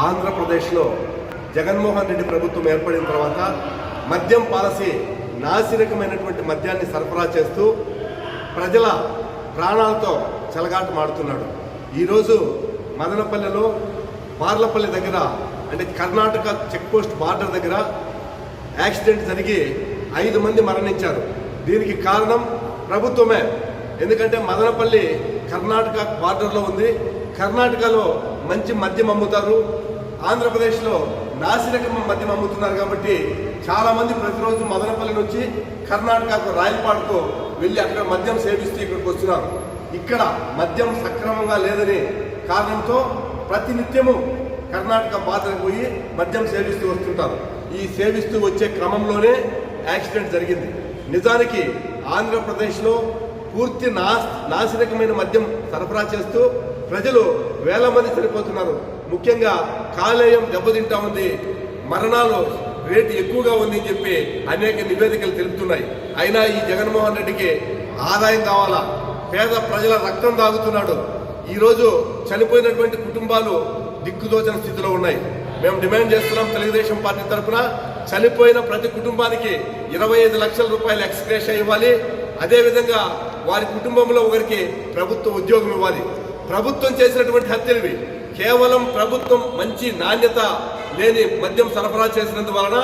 ఆంధ్రప్రదేశ్లో జగన్మోహన్ రెడ్డి ప్రభుత్వం ఏర్పడిన తర్వాత మద్యం పాలసీ నాసిరకమైనటువంటి మద్యాన్ని సరఫరా చేస్తూ ప్రజల ప్రాణాలతో చెలగాటమాడుతున్నాడు ఈరోజు మదనపల్లెలో బార్లపల్లి దగ్గర అంటే కర్ణాటక చెక్పోస్ట్ బార్డర్ దగ్గర యాక్సిడెంట్ జరిగి ఐదు మంది మరణించారు. దీనికి కారణం ప్రభుత్వమే. ఎందుకంటే మదనపల్లి కర్ణాటక బార్డర్లో ఉంది. కర్ణాటకలో మంచి మద్యం అమ్ముతారు. ఆంధ్రప్రదేశ్లో నాసిరకం మద్యం అమ్ముతున్నారు కాబట్టి చాలామంది ప్రతిరోజు మదనపల్లి నుంచి కర్ణాటకకు రాయలపాడుకు వెళ్ళి అక్కడ మద్యం సేవిస్తూ ఇక్కడికి వస్తున్నారు. ఇక్కడ మద్యం సక్రమంగా లేదని కారణంతో ప్రతినిత్యము కర్ణాటక బాధకు పోయి మద్యం సేవిస్తూ వస్తుంటారు. ఈ సేవిస్తూ వచ్చే క్రమంలోనే యాక్సిడెంట్ జరిగింది. నిజానికి ఆంధ్రప్రదేశ్లో పూర్తి నా నాసిరకమైన మద్యం సరఫరా చేస్తూ ప్రజలు వేల మంది చనిపోతున్నారు. ముఖ్యంగా కాలేయం దెబ్బతింటా ఉంది. మరణాలు రేటు ఎక్కువగా ఉంది అని చెప్పి అనేక నివేదికలు తెలుపుతున్నాయి. అయినా ఈ జగన్మోహన్ రెడ్డికి ఆదాయం కావాలా? పేద ప్రజల రక్తం తాగుతున్నాడు. ఈరోజు చనిపోయినటువంటి కుటుంబాలు దిక్కుదోచన స్థితిలో ఉన్నాయి. మేము డిమాండ్ చేస్తున్నాం తెలుగుదేశం పార్టీ తరఫున చనిపోయిన ప్రతి కుటుంబానికి ఇరవై ఐదు లక్షల రూపాయలు ఎక్స్గ్రేషన్ ఇవ్వాలి. అదేవిధంగా వారి కుటుంబంలో ఒకరికి ప్రభుత్వ ఉద్యోగం ఇవ్వాలి. ప్రభుత్వం చేసినటువంటి హత్యలు కేవలం ప్రభుత్వం మంచి నాణ్యత లేని మద్యం సరఫరా చేసినందువలన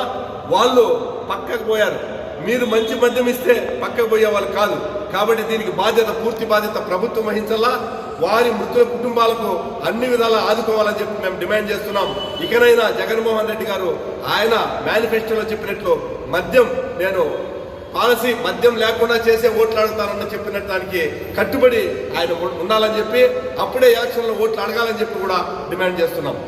వాళ్ళు పక్కకు పోయారు. మీరు మంచి మద్యం ఇస్తే పక్కకు పోయే వాళ్ళు కాదు. కాబట్టి దీనికి బాధ్యత పూర్తి బాధ్యత ప్రభుత్వం వహించాలా? వారి మృతుల కుటుంబాలకు అన్ని విధాలా ఆదుకోవాలని చెప్పి మేము డిమాండ్ చేస్తున్నాం. ఇకనైనా జగన్మోహన్ రెడ్డి గారు ఆయన మేనిఫెస్టోలో చెప్పినట్లు మద్యం నేను పాలసీ మద్యం లేకుండా చేసే ఓట్లు అడుగుతానని చెప్పిన దానికి కట్టుబడి ఆయన ఉండాలని చెప్పి అప్పుడే ఎలక్షన్లో ఓట్లు అడగాలని చెప్పి కూడా డిమాండ్ చేస్తున్నాం.